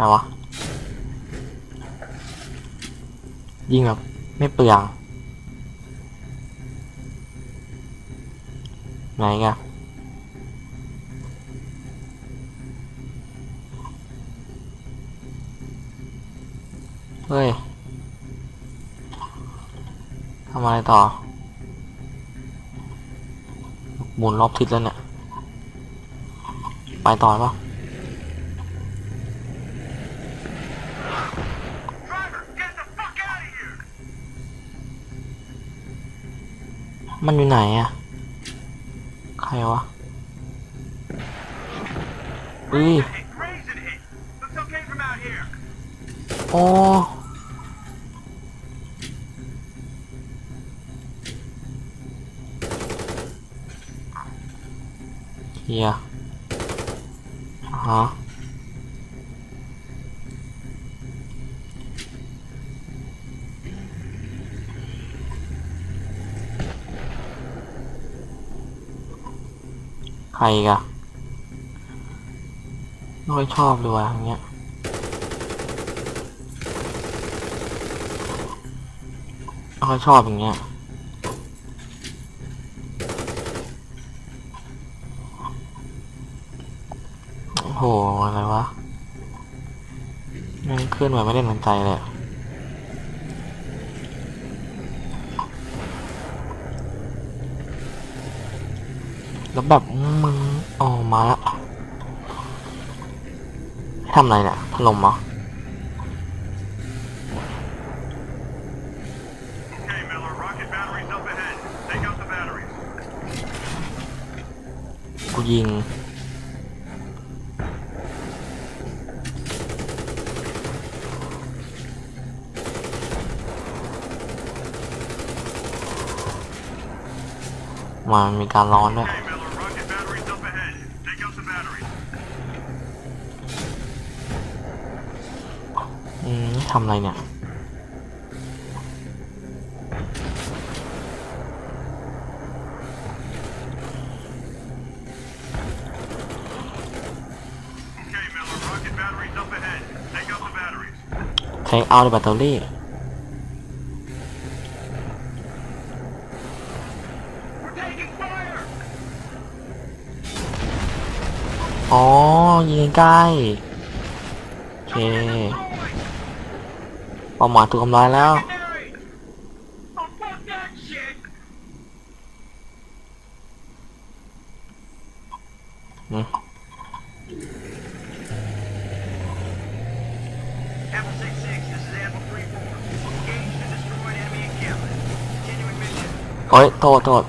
ไรวะ ยิงแบบไม่เปลืองไหนกันเฮ้ยทำอะไรต่อ หมุนรอบทิศแล้วเนี่ย ไปต่อปะ มันอยู่ไหนอะใครวะอุ้ยโอ้เฮียฮะ ครกะไม่ค่อยชอบเลยว่ะอย่างเงี้ยไม่ค่อยชอบอย่างเงี้ยโอ้โห อะไรวะมันเคลื่อนไหวไม่ได้สนใจเลย แล้วแบบมึงออกมาละให้ทำอะไรเนี่ยถล่มเหรอ Okay, Miller, rocket batteries up ahead. Take out the batteries. กูยิงมามีการร้อนด้วย ทำอะไรเนี่ย Okay, Miller, rocket batteries up ahead. Take out the batteries. ใช้เอาในแบตเตอรี่ We're taking fire! อ๋อยิงใกล้ โอเค Destroyed! เป้าหมาถูกทำลายแล้ว โอ้ยโทษโทษ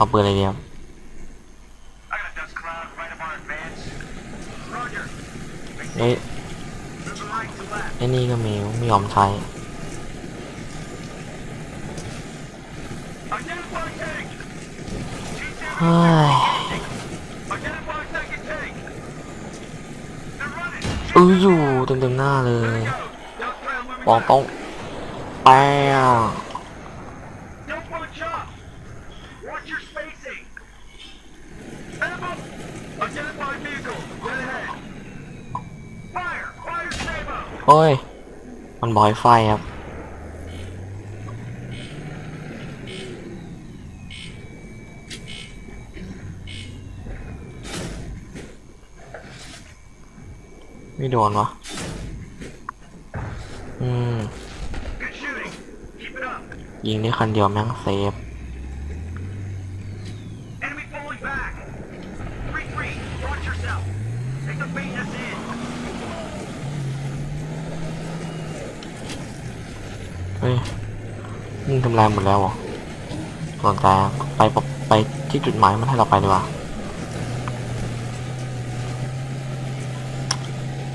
เอาปืนอะไรเนี่ยเอ้ยไอ้นี่ก็มีไม่ยอมใช้เฮ้ยเอออยู่เต็มๆหน้าเลยบองต้องแป๊ะ โอ้ย มันบอยไฟครับ ไม่โดนวะอืม ยิงได้คันเดียวแม่งเซฟ Enemy falling back! 3-3! Watch yourself! Take the bait us in! เฮ้ยมึง ทำลายหมดแล้วเหรอสนใจะไปปะไปที่จุดหมายมันให้เราไปดีกว่า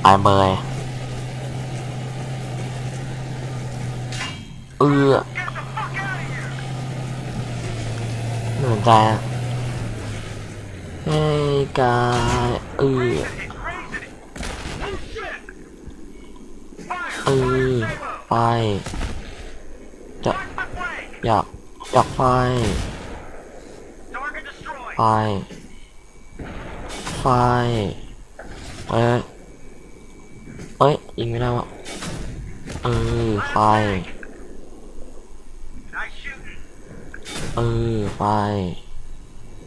ไปเบยเออ Get the fuck out of here! ไม่สนใจะเฮ้กายเออเออไป อยากอยากไฟ Target destroyed. ไฟไฟเอ้ยเอ้ยยิงไม่ได้วะเออไฟ Nice shooting. เออไฟ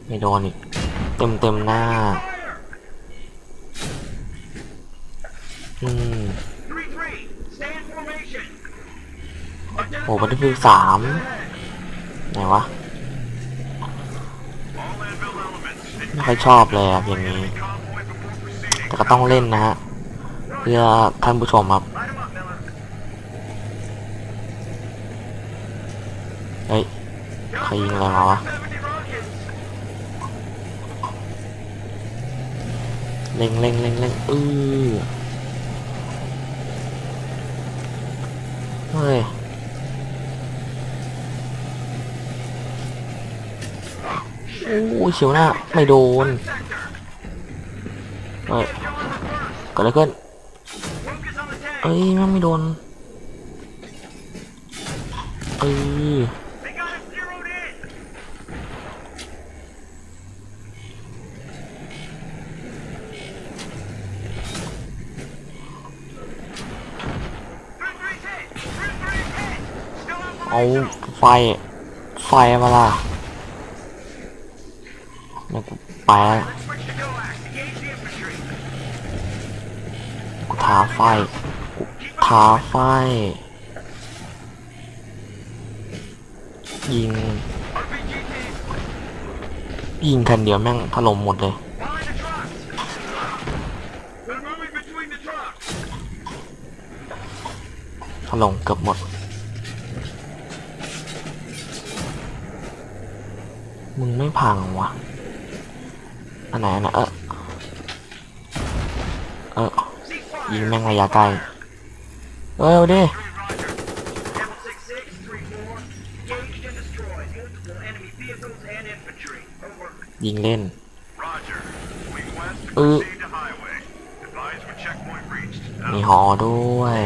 ไม่โดนอีกเต็มเต็มหน้า Fire. อืม Three three. Stay in formation. โอ้บัตเตอร์ฟิลสาม ไหนวะ ไม่ค่อยชอบเลยอะเพลงนี้ แต่ก็ต้องเล่นนะฮะ เพื่อท่านผู้ชมครับ เฮ้ย ใครยิงอะไรมาวะ เล็งเล็งเล็งเล็งอือเฮ้ย โอ้ ยเฉียวหน้า ไม่โดนเฮ้ยกิดอะไรขึ้นเฮ้ยมันไม่โดนเฮ้ยเอาไฟ ไฟมาละ แล้วกูไปแล้ท้าไฟกูท้าไฟ ยิง ยิงทันเดียวแม่งถล่มหมดเลยถล่มเกือบหมด มึงไม่พังวะ อันไหนอันไหนเออเออยิงแม่งระยะไกลเออดิยิงเล่นเออมีหอด้วย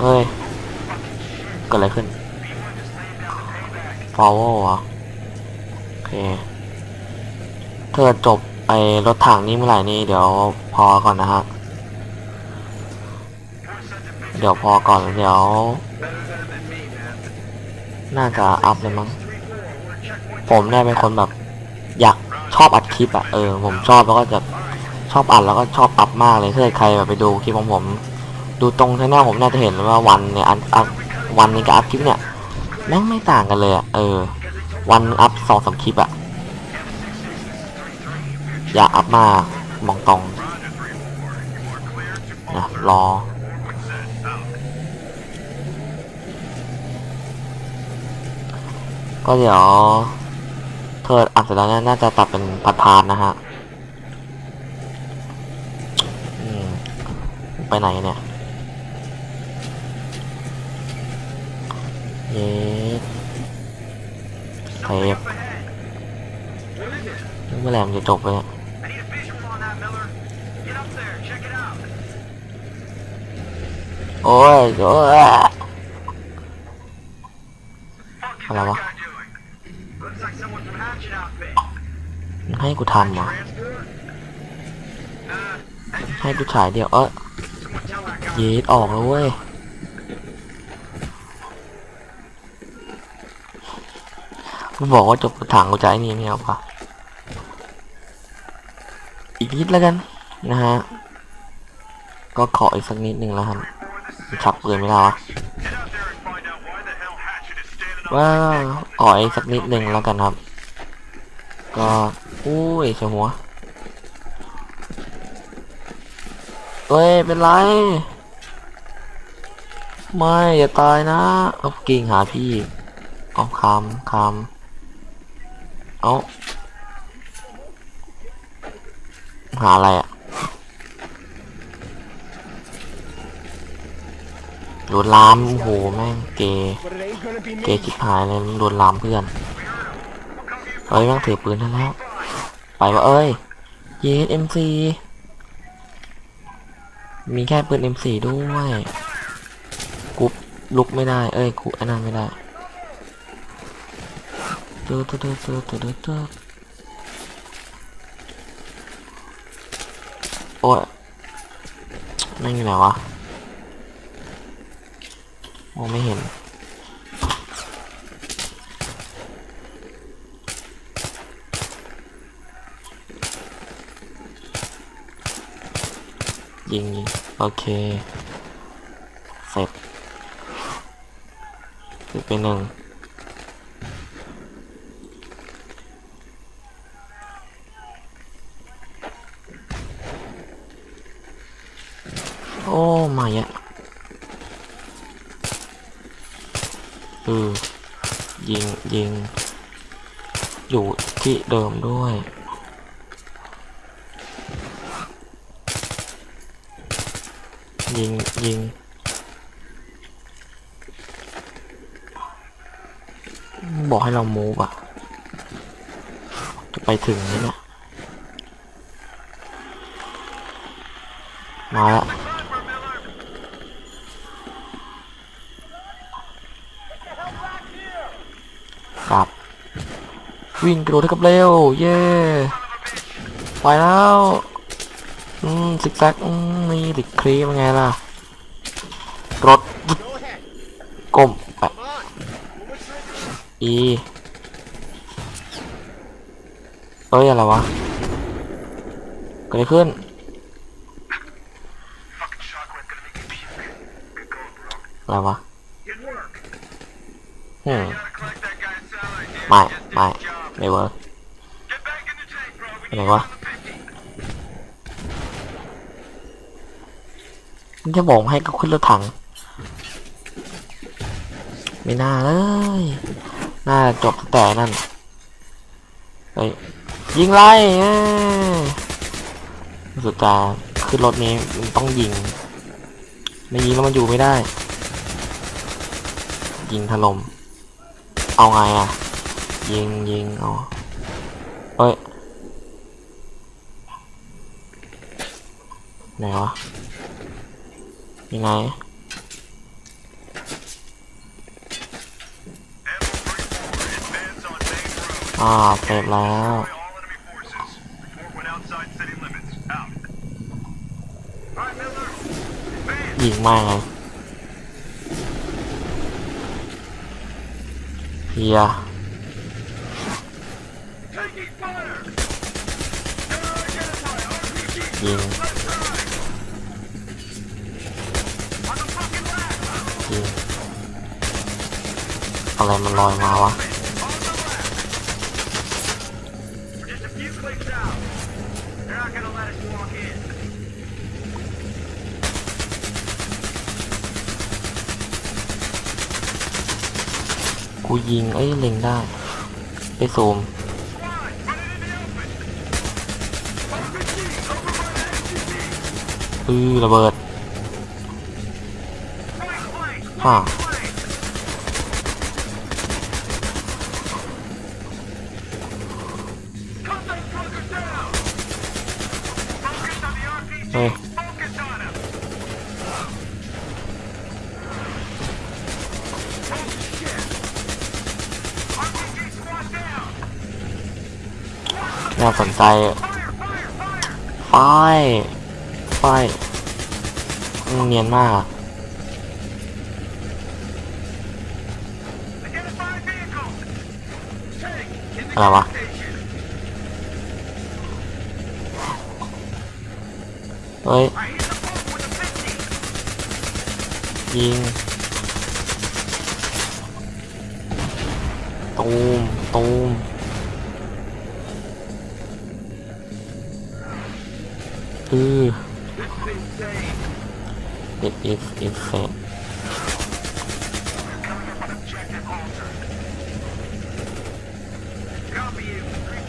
เฮ้ย เกิดอะไรขึ้น B1 just laying down the payback. ฟอลโวเหรอโอเคเธอจบไอรถถังนี้เมื่อไหร่นี่เดี๋ยวพอก่อนนะฮะ เดี๋ยวพอก่อนเดี๋ยว น่าจะอัพเลยมั้ง ผมเนี่ยเป็นคนแบบ อยากชอบอัดคลิปอะเออ ผมชอบแล้วก็จะชอบอัดแล้วก็ชอบอัพมากเลยถ้าเกิดใครแบบไปดูคลิปของผม ดูตรงชแนลผมน่าจะเห็นว่าวันเนี่ยอันอัพ วันนี้กับอัพคลิปเนี่ยแม่งไม่ต่างกันเลยอะเออ วันอัพสองสามคลิปอะอย่าอัพมากมองตรงนะรอก็เดี๋ยวเธออัดเสร็จแล้วเนี่ยน่าจะตัดเป็นพาร์ทๆนะฮะไปไหนเนี่ย เย้เท Something ป up ahead. ใครแมื่อหร่มจะจบไปเนี่ยโอ้ยโอ้ยอะไรวะให้กูทำเหรอให้กูถ่ายเดียวเออยีดออกแล้วเว้ย กูบอกว่าจบถังกูจะไอ้นี่ไม่เอาปะอีกนิดแล้วกันนะฮะ ก็ขออีกสักนิดหนึ่งแล้วครับชักปืนไม่ได้วะว่าขออีกสักนิดหนึ่งแล้วกันครับ ก็อุ้ยเสียหัวเฮ้ยเป็นไร ไม่อย่าตายนะเอากิ่งหาพี่เอาคำคำ เอาหาอะไรอะโดนลามโอ้โหแม่งเกย์เกย์ชิบหายเลยโดนลามเพื่อนเอ้ยแม่งถือปืนแล้ว ไปวะเอ้ยเยสเอ็มซีมีแค่ปืน M4 ด้วยกูลุกไม่ได้ เอ้ยกูอันนั้นไม่ได้ ตึ๊ดตึ๊ดตึ๊ตึ๊ตึ๊ตึ๊ตึ๊โอ้ยไม่ไหนวะมองไม่เห็นยิงยิงโอเค เสร็จเสร็จไปหนึ่ง โอ้มาอะเออยิงยิง อยู่ที่เดิมด้วยยิงยิงบอกให้เรามูฟอะ จะไปถึงเนี่ยมาแล้วกลับ วิ่งกระโดดให้กับเร็ว เย่ไปแล้วอืมซิกแซกอืมนี่ติดครีมยังไงล่ะรถก้มไปอีเอ้ยอะไรวะเกิดอะไรขึ้นอะไรวะ Good work. อื ม Gotta collect that guy's salary, dude. ไม่เวิร์กอะไรวะมันจะบอกให้ก็ขึ้นรถถัง ไม่น่าเลย น่าจบแต่นั่นเฮ้ยยิงไล่สุดตาขึ้นรถนี้มันต้องยิง ไม่ยิงแล้วมันอยู่ไม่ได้ ยิงถล่มเอาไงอะ ยิงยิงอ๋อเฮ้ยไหนวะยังไงอ่าเสร็จแล้วยิงมากเลยเฮีย ยิงยิงอะไรมันลอยมาวะกูยิงไอ้เล็งได้ไอ้โซม อือระเบิดฮ่าเฮ้น่าสนใจ ไฟ ป้เนียนมากอะอะไรวะเฮ้ยยิงตูมตูมอือ กด F F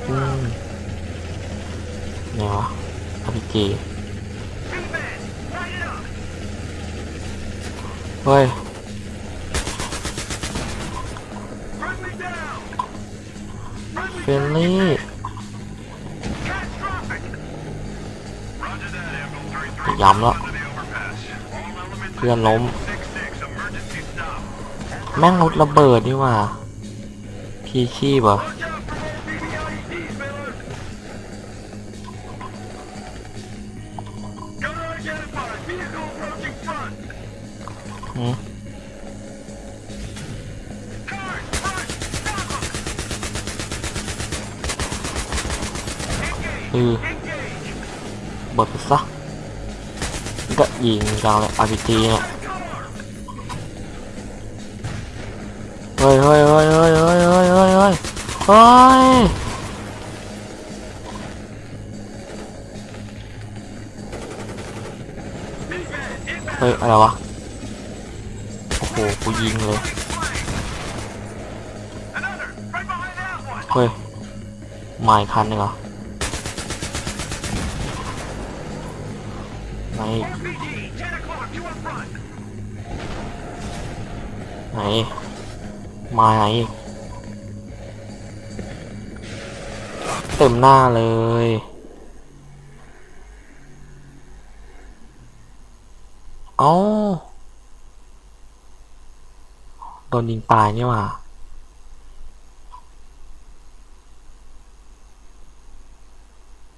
นี่ยเนาะอาพีจีเฮ้ยเฟนลี่ ย้ำแล้วเพื่อนล้ม แม่งรถระเบิดนี่ว่า พีชีพเหรอ จังเลย RPG เนี่ยเฮ้ยเฮ้ยเฮ้ยเฮ้ยเฮ้ยเฮ้ยเฮ้ยเฮ้ยเฮ้ยเฮ้ย อะไรวะ โอ้โห กูยิงเลย เฮ้ยมาอีกคันนึงเหรอไห ไหน มาไหน เต็มหน้าเลยเอ้าโดนยิงตายนี่หว่า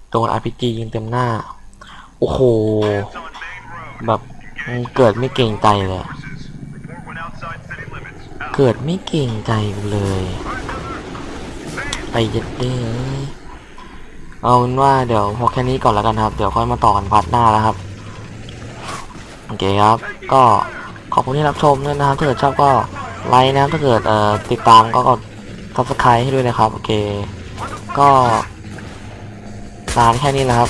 โดน RPG ยิงเต็มหน้า โอ้โห แบบเกิดไม่เก่งใจเลย เกิดไม่เก่งใจเลย ไปยัดเด้เอาเป็นว่าเดี๋ยวพอแค่นี้ก่อนแล้วกันครับ เดี๋ยวค่อยมาต่อกันพาร์ทหน้าแล้วครับ โอเคครับ ก็ขอบคุณที่รับชมด้วยนะครับ ถ้าเกิดชอบก็ไลค์นะถ้าเกิดเอ่อติดตามก็กด subscribe ให้ด้วยนะครับ โอเค ก็นานแค่นี้นะครับ